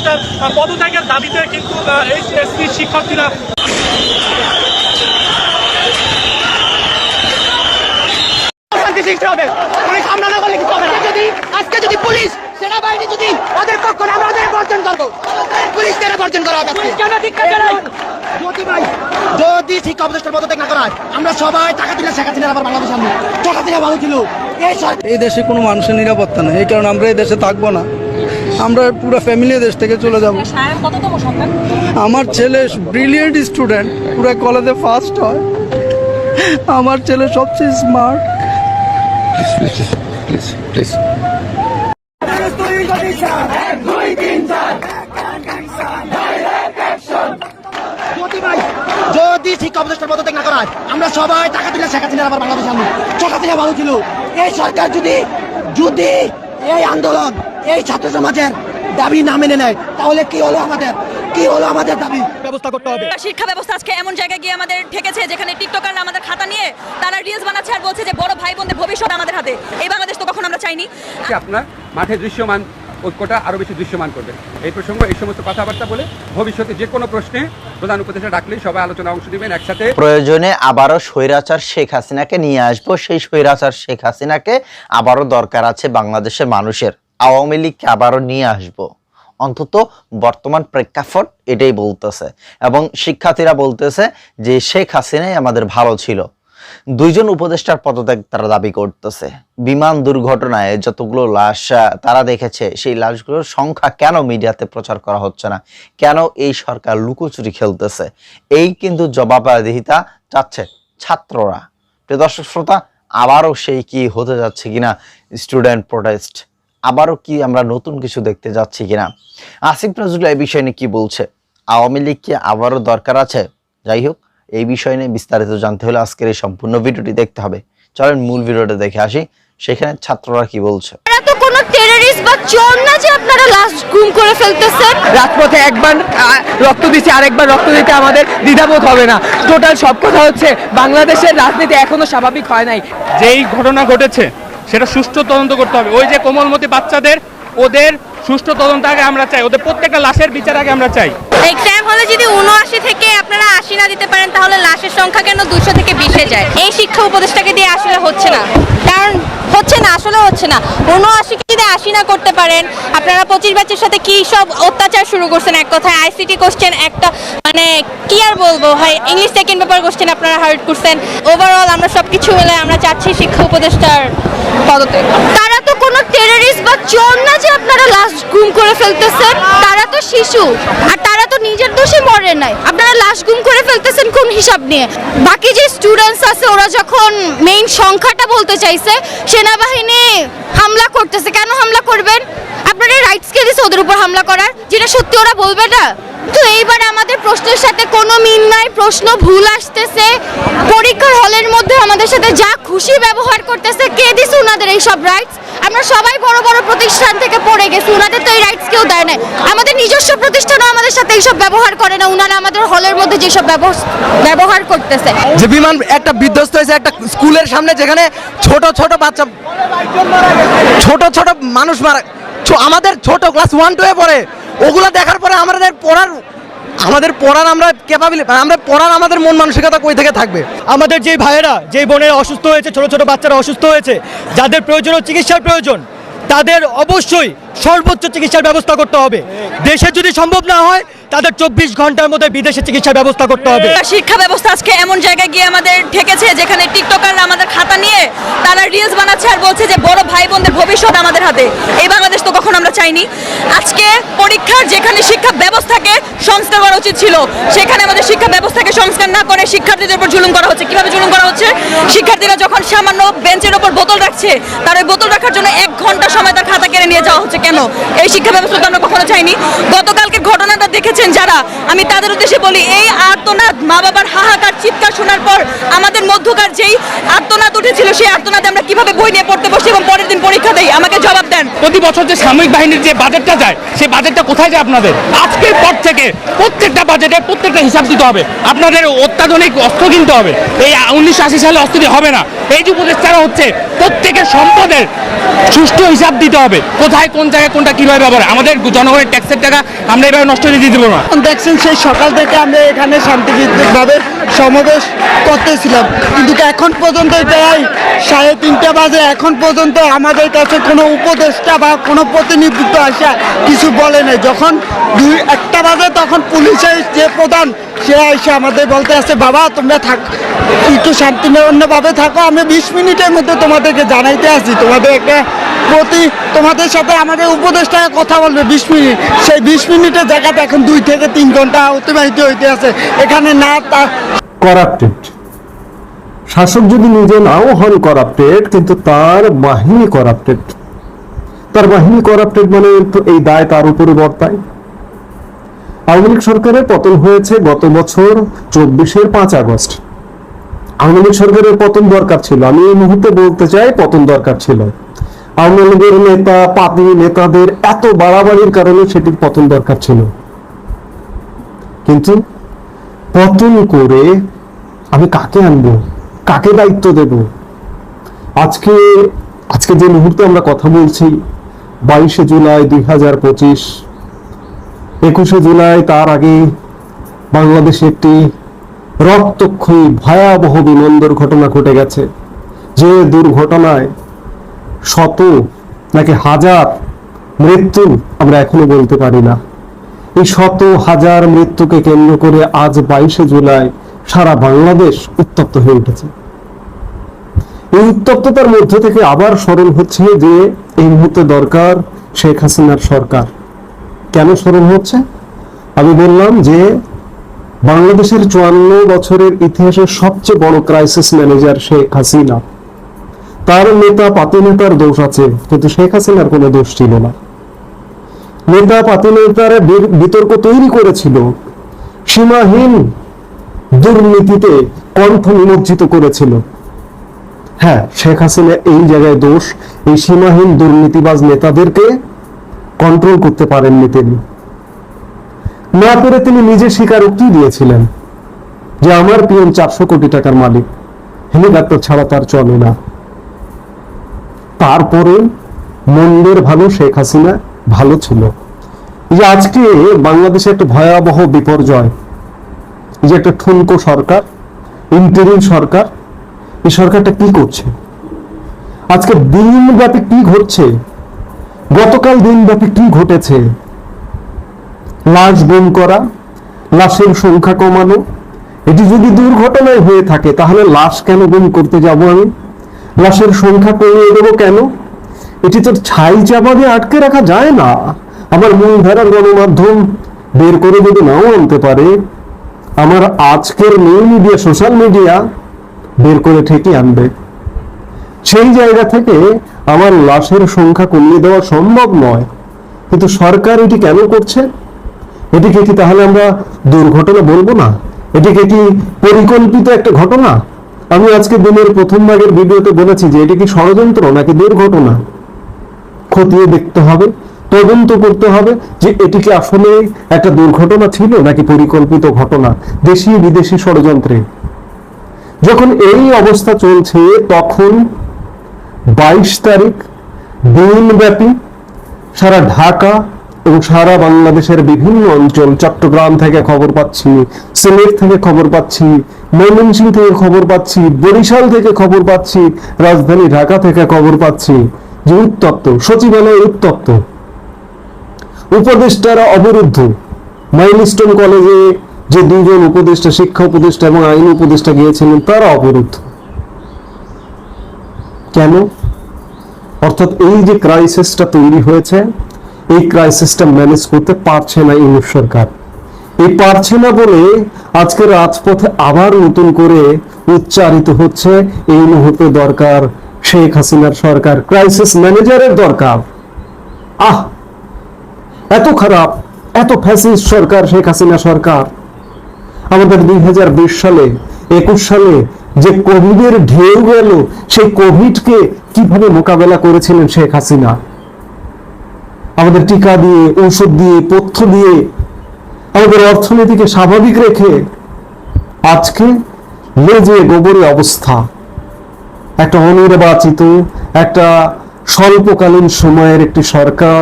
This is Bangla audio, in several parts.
উপদেষ্টার আহ, পদত্যাগের দাবিতে কিন্তু এইচএসসি শিক্ষার্থীরা সৃষ্টি হবে। পুলিশ হামলা না করলে কিছু হবে না। যদি আজকে যদি পুলিশ সেনাবাহিনী যদি ওদের পক্ষ আমরা ওদের বর্জন করব। পুলিশ কেন বর্জন করা হবে আজকে? যদি ভাই যদি শিক্ষা উপদেষ্টার পদত্যাগ না করা আমরা সবাই টাকা দিলে শেখ আবার বাংলাদেশ টাকা দিলে ভালো ছিল। এই এই দেশে কোনো মানুষের নিরাপত্তা নেই। এই কারণে আমরা এই দেশে থাকব না। আমরা পুরো ফ্যামিলি দেশ থেকে চলে যাব। আমার ছেলে ব্রিলিয়েন্ট স্টুডেন্ট পুরো কলেজে ফার্স্ট হয়। আমার ছেলে সবচেয়ে স্মার্ট যদি শিক্ষা উপদেষ্টার পদত্যাগ না করা আমরা সবাই টাকা দিলে শেখ হাসিনার আবার বাংলাদেশ আনব। টাকা দিলে ভালো ছিল। এই সরকার যদি যদি এই আন্দোলন এই ছাত্র সমাজের দাবি না মেনে নেয় তাহলে কি হলো আমাদের? কি হলো আমাদের দাবি? ব্যবস্থা করতে হবে। শিক্ষা ব্যবস্থা আজকে এমন জায়গায় গিয়ে আমাদের ঠেকেছে যেখানে টিকটকাররা আমাদের খাতা নিয়ে তারা রিলস বানাচ্ছে আর বলছে যে বড় ভাই বোনদের ভবিষ্যৎ আমাদের হাতে। এই বাংলাদেশ তো কখনো আমরা চাইনি। আপনার মাঠে দৃশ্যমান ঐক্যটা আরও বেশি দৃশ্যমান করবে। এই প্রসঙ্গ এই সমস্ত কথাবার্তা বলে ভবিষ্যতে যে কোনো প্রশ্নে প্রধান উপদেষ্টা ডাকলেই সবাই আলোচনা অংশ নেবেন একসাথে। প্রয়োজনে আবারও স্বৈরাচার শেখ হাসিনাকে নিয়ে আসব। সেই স্বৈরাচার শেখ হাসিনাকে আবারও দরকার আছে বাংলাদেশের মানুষের। আওয়ামী লীগকে আবারও নিয়ে আসব। অন্তত বর্তমান প্রেক্ষাপট এটাই বলতেছে। এবং শিক্ষার্থীরা বলতেছে যে শেখ হাসিনাই আমাদের ভালো ছিল। দুইজন উপদেষ্টার পদত্যাগ তারা দাবি করতেছে। বিমান দুর্ঘটনায় যতগুলো লাশ তারা দেখেছে, সেই লাশগুলোর সংখ্যা কেন মিডিয়াতে প্রচার করা হচ্ছে না? কেন এই সরকার লুকোচুরি খেলতেছে? এই কিন্তু জবাবদিহিতা চাচ্ছে ছাত্ররা। প্রিয় দর্শক শ্রোতা, আবারও সেই কি হতে যাচ্ছে কিনা? Student protest. আবারও কি আমরা নতুন কিছু দেখতে যাচ্ছি কিনা? আসিফ নজরুল এই বিষয় নিয়ে কি বলছে? আওয়ামী লীগ কি আবারও দরকার আছে? যাই হোক এই বিষয় নিয়ে বিস্তারিত জানতে হলে আজকের এই সম্পূর্ণ ভিডিওটি দেখতে হবে। চলেন মূল ভিডিওটা দেখে আসি। সেখানে ছাত্ররা কি বলছে? আপনারা তো কোনো টেররিস্ট বা চোর না যে আপনারা লাশ গুম করে ফেলতেছেন। রাজপথে একবার রক্ত দিচ্ছি আরেকবার রক্ত দিতে আমাদের দ্বিধাবোধ হবে না। টোটাল সব কথা হচ্ছে বাংলাদেশের রাজনীতি এখনও স্বাভাবিক হয় নাই। যেই ঘটনা ঘটেছে সেটা সুষ্ঠু তদন্ত করতে হবে। ওই যে কোমলমতি বাচ্চাদের, ওদের সুষ্ঠু তদন্ত আগে আমরা চাই। ওদের প্রত্যেকটা লাশের বিচার আগে আমরা চাই। হলে থেকে আপনারা আশি না দিতে পারেন, তাহলে লাশের সংখ্যা কেন দুশো থেকে যায়? এই শিক্ষা দিয়ে আসলে হচ্ছে না। কারণ হচ্ছে না হচ্ছে না। আশি না করতে পারেন, আপনারা পঁচিশ ব্যাচের সাথে কি সব অত্যাচার শুরু করছেন? এক কথায় আইসিটি কোশ্চেন একটা মানে কি আর বলব? ভাই ইংলিশ সেকেন্ড পেপার আপনারা হার্ড করছেন। ওভারঅল আমরা সব কিছু মিলে আমরা চাচ্ছি শিক্ষা উপদেষ্টার পদত্যাগ। তারা কোনো টেররিস্ট বা চোর না যে আপনারা লাশ গুম করে ফেলতেছেন, তারা তো শিশু। আর তারা তো নিজের দোষে মরে নাই। আপনারা লাশ গুম করে ফেলতেছেন কোন হিসাব নিয়ে? বাকি যে স্টুডেন্টস আছে, ওরা যখন মেইন সংখ্যাটা বলতে চাইছে, সেনাবাহিনী হামলা করতেছে। কেন হামলা করবেন? আপনারা রাইটস কে দিছে ওদের উপর হামলা করার? যেটা সত্যি ওরা বলবে না? তো এইবার আমাদের প্রশ্নের সাথে কোনো মিল নাই, প্রশ্ন ভুল আসতেছে। পরীক্ষার হলের মধ্যে আমাদের সাথে যা খুশি ব্যবহার করতেছে, কে দিছে ওনাদের এই সব রাইটস আমরা সবাই বড় বড় প্রতিষ্ঠান থেকে পড়ে গেছি ওনাদের তো এই রাইটস কেউ দেয় না আমাদের নিজস্ব প্রতিষ্ঠানও আমাদের সাথে এইসব ব্যবহার করে না ওনারা আমাদের হলের মধ্যে যেসব ব্যবহার করতেছে। যে বিমান একটা বিধ্বস্ত হয়েছে একটা স্কুলের সামনে, যেখানে ছোট ছোট বাচ্চা ছোট ছোট মানুষ মারা আমাদের ছোট ক্লাস ওয়ান টু এ পড়ে। ওগুলো দেখার পরে আমাদের পড়ার আমাদের পড়ার আমরা ক্যাপাবিলি আমরা পড়ার আমাদের মন মানসিকতা কই থেকে থাকবে? আমাদের যে ভাইয়েরা যে বোনের অসুস্থ হয়েছে, ছোট ছোট বাচ্চারা অসুস্থ হয়েছে, যাদের প্রয়োজন চিকিৎসার প্রয়োজন, তাদের অবশ্যই সর্বোচ্চ চিকিৎসার ব্যবস্থা করতে হবে। দেশে যদি সম্ভব না হয় তাদের চব্বিশ ঘণ্টার মধ্যে বিদেশে চিকিৎসার ব্যবস্থা করতে হবে। শিক্ষা ব্যবস্থা আজকে এমন জায়গায় গিয়ে আমাদের ঠেকেছে, যেখানে টিকটকাররা আমাদের খাতা নিয়ে তারা রিলস বানাচ্ছে আর বলছে যে, বড় ভাই বোনদের ভবিষ্যৎ আমাদের হাতে। এই বাংলাদেশ তো কখনো আমরা চাইনি। আজকে পরীক্ষার যেখানে শিক্ষা ব্যবস্থাকে সংস্কার করা উচিত ছিল, সেখানে আমাদের শিক্ষা ব্যবস্থাকে সংস্কার না করে শিক্ষার্থীদের উপর জুলুম করা হচ্ছে। কীভাবে জুলুম করা হচ্ছে? শিক্ষার্থীরা যখন সামান্য বেঞ্চের ওপর বোতল রাখছে, তার ওই বোতল রাখার জন্য এক ঘণ্টা সময় তার খাতা কেড়ে নিয়ে যাওয়া হচ্ছে। কেন? এই শিক্ষা ব্যবস্থা তো আমরা কখনো চাইনি। গতকালকে ঘটনাটা দেখেছি করেছেন যারা, আমি তাদের উদ্দেশ্যে বলি, এই আর্তনাদ, মা বাবার হাহাকার, চিৎকার শোনার পর আমাদের মধ্যকার যেই আর্তনাদ উঠেছিল, সেই আর্তনাদে আমরা কীভাবে বই নিয়ে পড়তে বসি এবং পরের দিন পরীক্ষা দেই? আমাকে জবাব দেন। প্রতি বছর যে সামরিক বাহিনীর যে বাজেটটা যায়, সেই বাজেটটা কোথায় যায় আপনাদের? আজকের পর থেকে প্রত্যেকটা বাজেটে প্রত্যেকটা হিসাব দিতে হবে। আপনাদের অত্যাধুনিক অস্ত্র কিনতে হবে। এই উনিশশো আশি সালে অস্ত্র হবে না। এই যে উপদেষ্টারা হচ্ছে, প্রত্যেকের সম্পদের সুষ্ঠু হিসাব দিতে হবে। কোথায়, কোন জায়গায় কোনটা কীভাবে ব্যবহার আমাদের জনগণের ট্যাক্সের টাকা আমরা এভাবে নষ্ট করে দিতে না দেখছেন, সেই সকাল থেকে আমরা এখানে শান্তিপূর্ণভাবে সমাবেশ করতেছিলাম। কিন্তু এখন পর্যন্ত প্রায় সাড়ে তিনটা বাজে। এখন পর্যন্ত আমাদের কাছে কোনো উপদেষ্টা বা কোনো প্রতিনিধিত্ব আসা কিছু বলে নাই। যখন দুই, একটা বাজে তখন পুলিশের যে প্রধান, সে এসে আমাদের বলতে আছে, বাবা, তোমরা থাক, একটু শান্তিপূর্ণভাবে থাকো। আমি বিশ মিনিটের মধ্যে তোমাদেরকে জানাইতে আসি। তোমাদের একটা প্রতি তোমাদের সাথে আমাদের উপদেষ্টা কথা বলবে বিশ মিনিট। সেই বিশ মিনিটের জায়গাটা এখন দুই থেকে তিন ঘণ্টা অতিবাহিত হইতে আছে। এখানে না করাপ্টেড শাসক যদি নিজে নাও হন করাপ্টেড কিন্তু তার বাহিনী করাপ্টেড তার বাহিনী করাপ্টেড মানে এই দায় তার উপরে বর্তায়। আওয়ামী লীগ সরকারের পতন হয়েছে গত বছর চব্বিশের পাঁচ আগস্ট। আওয়ামী লীগ সরকারের পতন দরকার ছিল। আমি এই মুহূর্তে বলতে চাই, পতন দরকার ছিল। আওয়ামী লীগের নেতা পাতি নেতাদের এত বাড়াবাড়ির কারণে সেটির পতন দরকার ছিল। কিন্তু পতন করে আমি কাকে আনব? কাকে দায়িত্ব দেব? আজকে আজকে যে মুহূর্তে আমরা কথা বলছি, বাইশে জুলাই দুই হাজার পঁচিশ, একুশে জুলাই তার আগে বাংলাদেশে একটি রক্তক্ষয়ী ভয়াবহ বিমান দুর্ঘটনা ঘটে গেছে। যে দুর্ঘটনায় শত নাকি হাজার মৃত্যু আমরা এখনও বলতে পারি না। এই শত হাজার মৃত্যুকে কেন্দ্র করে আজ বাইশে জুলাই সারা বাংলাদেশ উত্তপ্ত হয়ে উঠেছে। এই উত্তপ্ততার মধ্য থেকে আবার স্মরণ হচ্ছে যে এই মুহূর্তে দরকার শেখ হাসিনার সরকার। কেন স্মরণ হচ্ছে? আমি বললাম যে বাংলাদেশের চুয়ান্ন বছরের ইতিহাসের সবচেয়ে বড় ক্রাইসিস ম্যানেজার শেখ হাসিনা। তার নেতা পাতি নেতার দোষ আছে, কিন্তু শেখ হাসিনার কোনো দোষ ছিল না। নেতা পাতি নেতারা বিতর্ক তৈরি করেছিল, সীমাহীন দুর্নীতিতে কণ্ঠ নিমজ্জিত করেছিল। হ্যাঁ শেখ হাসিনা এই জায়গায় দোষ, এই সীমাহীন দুর্নীতিবাজ নেতাদেরকে কন্ট্রোল করতে পারেননি তিনি। না করে তিনি নিজে স্বীকারোক্তি দিয়েছিলেন যে, আমার পিএম চারশো কোটি টাকার মালিক হেলিকপ্টার ছাড়া তার চলে না। তারপরে মন্দের ভালো, শেখ হাসিনা ভালো ছিল। যে আজকে বাংলাদেশে একটা ভয়াবহ বিপর্যয়। যে একটা ঠুনকো সরকার ইন্টারিম সরকার, এই সরকারটা কি করছে? আজকে দিনব্যাপী কি ঘটছে? গতকাল দিনব্যাপী কি ঘটেছে? লাশ গুম করা, লাশের সংখ্যা কমানো, এটি যদি দুর্ঘটনায় হয়ে থাকে, তাহলে লাশ কেন গুম করতে যাব আমি? লাশের সংখ্যা কমিয়ে দেবো কেন? এটি তো ছাই চাপা দিয়ে আটকে রাখা যায় না। আমার মূলধারার গণমাধ্যম বের করে যদি নাও আনতে পারে, আমার আজকের মেইন মিডিয়া সোশ্যাল মিডিয়া বের করে ঠিকই আনবে। সেই জায়গা থেকে আমার লাশের সংখ্যা কমিয়ে দেওয়া সম্ভব নয়। কিন্তু সরকার এটি কেন করছে? এটিকে কি তাহলে আমরা দুর্ঘটনা বলব না? এটিকে কি পরিকল্পিত একটা ঘটনা? আমি আজকে দিনের প্রথম ভাগের ভিডিওতে বলেছি যে এটি কি ষড়যন্ত্র নাকি দুর্ঘটনা? খতিয়ে দেখতে হবে, তদন্ত করতে হবে যে এটি কি আসলে একটা দুর্ঘটনা ছিল নাকি পরিকল্পিত ঘটনা দেশি বিদেশি ষড়যন্ত্রে। যখন এই অবস্থা চলছে, তখন বাইশ তারিখ দিনব্যাপী সারা ঢাকা এবং সারা বাংলাদেশের বিভিন্ন অঞ্চল, চট্টগ্রাম থেকে খবর পাচ্ছি, সিলেট থেকে খবর পাচ্ছি, ময়মনসিংহ থেকে খবর পাচ্ছি, বরিশাল থেকে খবর পাচ্ছি, রাজধানী ঢাকা থেকে খবর পাচ্ছি। যে উত্তপ্ত সচিবালয় উত্তপ্ত। উপদেষ্টারা অবরুদ্ধ। মাইলস্টোন কলেজে যে দুজন উপদেষ্টা, শিক্ষা উপদেষ্টা এবং আইন উপদেষ্টা গিয়েছিলেন, তারা অবরুদ্ধ। কেন? অর্থাৎ এই যে ক্রাইসিসটা তৈরি হয়েছে এই ক্রাইসিসটা ম্যানেজ করতে পারছে না ইউনুস সরকার। এই পারছে না বলে আজকে রাজপথে আবার নতুন করে উচ্চারিত হচ্ছে এই মুহূর্তে দরকার শেখ হাসিনার সরকার ক্রাইসিস ম্যানেজারের দরকার। আহ! এত খারাপ, এত ফ্যাসিস্ট সরকার, শেখ হাসিনা সরকার। আমাদের দুই হাজার বিশ সালে, একুশ সালে যে কোভিডের ঢেউ গেল, সেই কোভিডকে কীভাবে মোকাবেলা করেছিলেন শেখ হাসিনা? আমাদের টিকা দিয়ে, ঔষধ দিয়ে, তথ্য দিয়ে, আমাদের অর্থনীতিকে স্বাভাবিক রেখে আজকে লেজে গোবরে অবস্থা। একটা অনির্বাচিত, একটা স্বল্পকালীন সময়ের একটি সরকার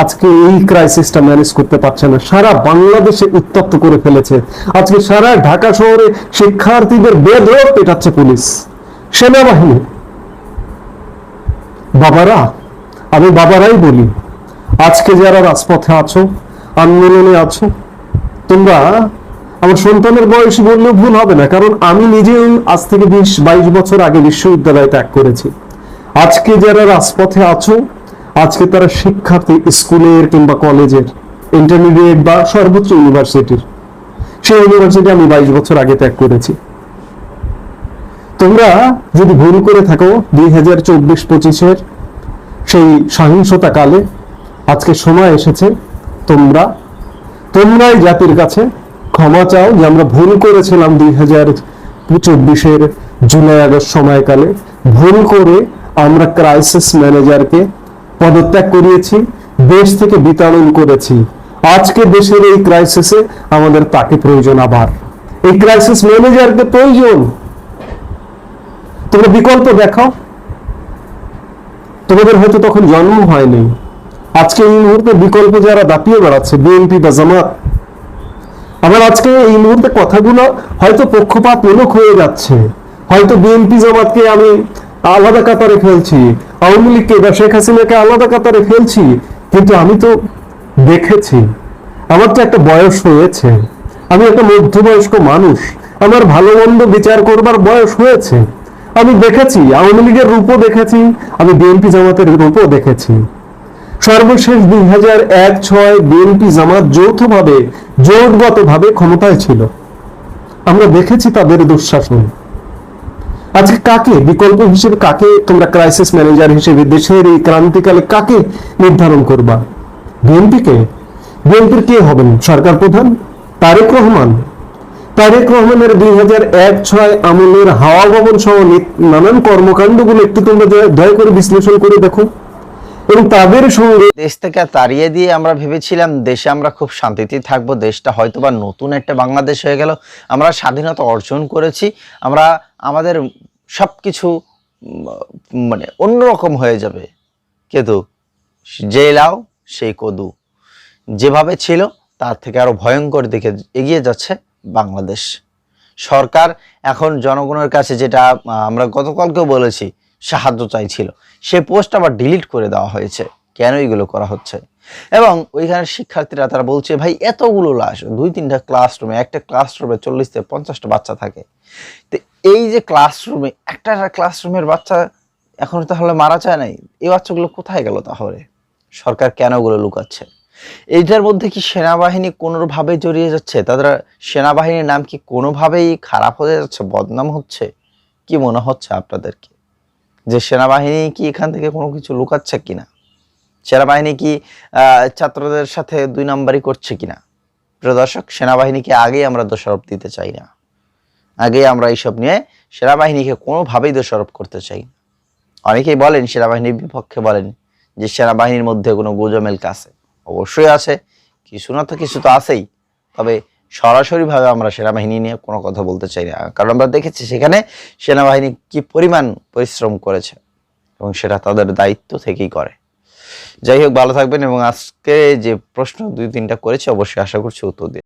আজকে এই ক্রাইসিসটা ম্যানেজ করতে পারছে না। সারা বাংলাদেশে উত্তপ্ত করে ফেলেছে। আজকে সারা ঢাকা শহরে শিক্ষার্থীদের বেধড়ক পেটাচ্ছে পুলিশ। সেনাবাহিনী। বাবারা, আমি বাবারাই বলি আজকে যারা রাজপথে আছো, আন্দোলনে আছো, তোমরা আমার সন্তানের বয়সী বললেও ভুল হবে না, কারণ আমি নিজেও আজ থেকে বিশ, বাইশ বছর আগে বিশ্ববিদ্যালয় ত্যাগ করেছি। আজকে যারা রাজপথে আছো, আজকে তারা শিক্ষার্থী স্কুলের কিংবা কলেজের ইন্টারমিডিয়েট বা সর্বোচ্চ ইউনিভার্সিটির সেই ইউনিভার্সিটি আমি বাইশ বছর আগে ত্যাগ করেছি। তোমরা যদি ভুল করে থাকো, দুই হাজার চব্বিশ পঁচিশের সেই সহিংসতা কালে আজকে সময় এসেছে, তোমরা, তোমরাই জাতির কাছে ক্ষমা চাও। যে আমরা ভুল করেছিলাম দুই হাজার চব্বিশের জুলাই আগস্ট সময়কালে, ভুল করে আমরা ক্রাইসিস ম্যানেজারকে পদত্যাগ করিয়েছি, দেশ থেকে বিতাড়ন করেছি। আজকে দেশের এই ক্রাইসিসে আমাদের তাকে প্রয়োজন আবার। এই ক্রাইসিস ম্যানেজারকে প্রয়োজন। তোমরা বিকল্প দেখাও। তোমাদের হয়তো তখন জন্ম হয়নি। আজকে এই মুহূর্তে বিকল্প যারা দাপিয়ে বেড়াচ্ছে, বিএনপি বা জামাত আমার আজকে এই মুহূর্তে কথাগুলো হয়তো পক্ষপাতমূলক হয়ে যাচ্ছে। হয়তো বিএনপি জামাতকে আমি আলাদা কাতারে ফেলছি, আওয়ামী লীগকে বা শেখ হাসিনাকে আলাদা কাতারে ফেলছি, কিন্তু আমি তো দেখেছি, আমার তো একটা বয়স হয়েছে। আমি একটা মধ্যবয়স্ক মানুষ, আমার ভালো মন্দ বিচার করবার বয়স হয়েছে। আমি দেখেছি, আওয়ামী লীগের রূপও দেখেছি, আমি বিএনপি জামাতের রূপও দেখেছি। সর্বশেষ দুই হাজার এক ছয় বিএনপি জামাত যৌথভাবে, জোটগতভাবে ক্ষমতায় ছিল। আমরা দেখেছি তাদের দুঃশাসন। আজকে কাকে? বিকল্প হিসেবে কাকে? তোমরা ক্রাইসিস ম্যানেজার হিসেবে দেশের এই ক্রান্তিকালে কাকে নির্ধারণ করবা? বিএনপিকে? বিএনপির কে হবেন? সরকার প্রধান? তারেক রহমান। তারেক রহমানের দুই হাজার এক ছয় আমলের হাওয়া ভবন সহ নানান কর্মকাণ্ডগুলো একটু তোমরা দয়া- করে বিশ্লেষণ করে দেখো। এবং তাদের সঙ্গে দেশ থেকে তাড়িয়ে দিয়ে আমরা ভেবেছিলাম দেশে আমরা খুব শান্তিতে থাকব, দেশটা হয়তো বা নতুন একটা বাংলাদেশ হয়ে গেল। আমরা স্বাধীনতা অর্জন করেছি, আমরা আমাদের সব কিছু মানে অন্যরকম হয়ে যাবে। কিন্তু যে লাও, সেই কদু। যেভাবে ছিল, তার থেকে আরও ভয়ঙ্কর দিকে এগিয়ে যাচ্ছে বাংলাদেশ। সরকার এখন জনগণের কাছে যেটা আমরা গতকালকেও বলেছি সাহায্য চাইছিল। সে পোস্ট আবার ডিলিট করে দেওয়া হয়েছে। কেন এগুলো করা হচ্ছে? এবং ওইখানে শিক্ষার্থীরা তারা বলছে, ভাই, এতগুলো লাশ, দুই তিনটা ক্লাসরুমে একটা ক্লাসরুমে চল্লিশ থেকে পঞ্চাশটা বাচ্চা থাকে। তো এই যে ক্লাসরুমে একটা ক্লাসরুমের বাচ্চা এখন তাহলে মারা যায় নাই? এই বাচ্চাগুলো কোথায় গেল তাহলে? সরকার কেন ওগুলো লুকাচ্ছে? এইটার মধ্যে কি সেনাবাহিনী কোনোভাবে জড়িয়ে যাচ্ছে? তাদের সেনাবাহিনীর নাম কি কোনোভাবেই খারাপ হয়ে যাচ্ছে, বদনাম হচ্ছে? কি মনে হচ্ছে আপনাদেরকে? যে সেনাবাহিনী কি এখান থেকে কোনো কিছু লুকাচ্ছে কিনা? সেনাবাহিনী কি ছাত্রদের সাথে দুই নাম্বারই করছে কিনা? প্রিয় দর্শক, সেনাবাহিনীকে আগেই আমরা দোষারোপ দিতে চাই না। আগেই আমরা এইসব নিয়ে সেনাবাহিনীকে কোনোভাবেই দোষারোপ করতে চাই অনেকেই বলেন, সেনাবাহিনীর বিপক্ষে বলেন যে সেনাবাহিনীর মধ্যে কোনো গুজমেল আছে অবশ্যই আছে, কিছু না তো কিছু তো আছেই। তবে সরাসরিভাবে আমরা সেনাবাহিনী নিয়ে কোনো কথা বলতে চাই না। কারণ আমরা দেখেছি সেখানে সেনাবাহিনী কি পরিমাণ পরিশ্রম করেছে এবং সেটা তাদের দায়িত্ব থেকেই করে। যাই হোক, ভালো থাকবেন এবং আজকে যে প্রশ্ন দুই তিনটা করেছে, অবশ্যই আশা করছি উত্তর দিয়ে